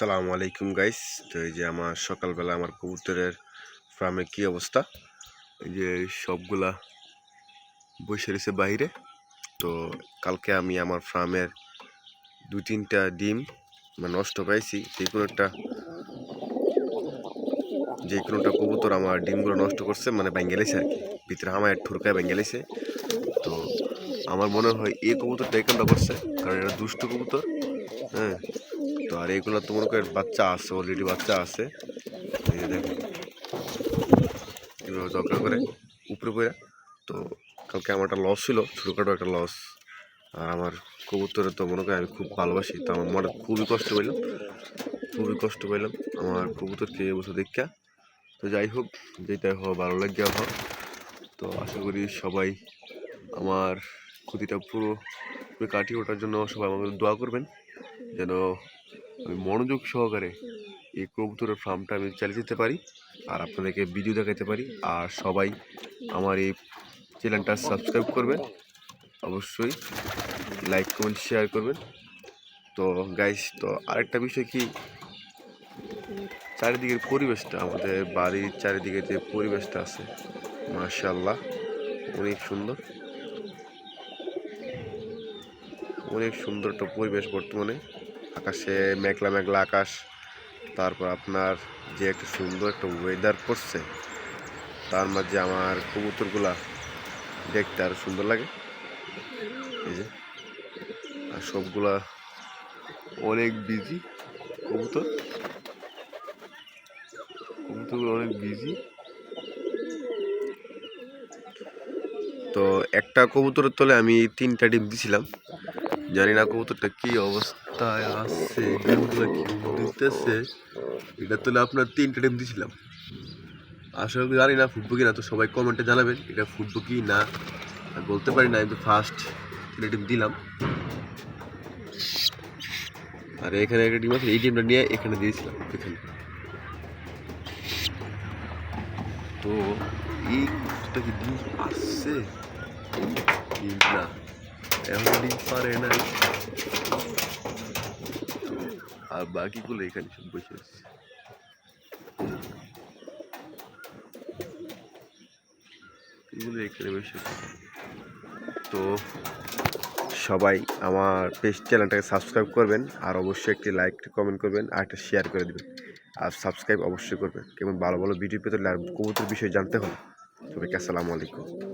আসসালামু আলাইকুম গাইস তো এই যে আমার সকালবেলা আমার কবুতরের ফার্মে কি অবস্থা? এই যে সবগুলা বসে রয়েছে বাইরে। তো কালকে আমি আমার ফার্মের দু তিনটা ডিম মানে নষ্ট পাইছি। যে কোনো একটা, যে কোনোটা কবুতর আমার ডিমগুলো নষ্ট করছে মানে ব্যাঙ্গেলেছে আর কি। ভিতরে আমার ঠুরকায় ব্যাঙ্গেলেছে তো আমার মনে হয় এই কবুতরটা কামটা করছে, কারণ এটা দুষ্ট কবুতর হ্যাঁ। তো আর এইগুলো তো মনে করেন বাচ্চা আছে অলরেডি বাচ্চা আছে। দেখো এভাবে করে উপরে পড়ে। তো কালকে আমার একটা লস ছিল, ছোটোখাটো একটা লস আর আমার কবুতরে তো মনে করেন আমি খুব ভালোবাসি, তো আমার মনে খুবই কষ্ট পেলাম খুবই কষ্ট পেলাম আমার কবুতরকে এবছর দেখা। তো যাই হোক যেটাই হোক, ভালো লাগে হোক। তো আশা করি সবাই আমার ক্ষতিটা পুরো কাটিয়ে ওঠার জন্য সবাই আমাকে দোয়া করবেন, যেন আমি মনোযোগ সহকারে এই কবুতরের ফার্মটা আমি চালিয়ে যেতে পারি আর আপনাদেরকে ভিডিও দেখাতে পারি। আর সবাই আমার এই চ্যানেলটা সাবস্ক্রাইব করবেন। অবশ্যই লাইক কমেন্ট শেয়ার করবেন। তো গাইস তো আরেকটা বিষয় কি? চারিদিকের পরিবেশটা, আমাদের বাড়ির চারিদিকে যে পরিবেশটা আছে মাশাল্লাহ অনেক সুন্দর। অনেক সুন্দর একটা পরিবেশ বর্তমানে। আকাশে মেঘলা মেঘলা আকাশ, তারপর আপনার যে একটা সুন্দর একটা ওয়েদার পড়ছে, তার মাঝে আমার কবুতরগুলা দেখতে আরও সুন্দর লাগে। এই যে, আর সবগুলা অনেক বিজি কবুতর। কবুতরগুলো অনেক বিজি তো একটা কবুতরের তলে আমি তিনটা ডিম দিছিলাম। জানি না কবুতরটা কি অবস্থায় আসছে ডিমগুলো দিতেছে এটা তলে আপনার তিনটা ডিম দিছিলাম। আসলে জানি না ফুটবো কি না তো সবাই কমেন্টে জানাবেন এটা ফুটবো কি না। বলতে পারি না, আমি তো ফার্স্ট ডিম দিলাম। আর এখানে একটা ডিম আছে, এই ডিমটা নিয়ে এখানে দিয়েছিলাম, এখানে। তো এই কি ডিম আসছে? ডিম না। ডিম পারে না। আর বাকিগুলো এখানে সব বসে আছে। এগুলো এখানে বসে তো সবাই আমার পেজ চ্যানেলটাকে সাবস্ক্রাইব করবেন আর অবশ্যই একটি লাইক কমেন্ট করবেন আর একটা শেয়ার করে দেবেন। আর সাবস্ক্রাইব অবশ্যই করবেন। কেমন ভালো ভালো ভিডিও পেতে আর কবুতর বিষয়ে জানতে হলে। সবাইকে আসসালামু আলাইকুম।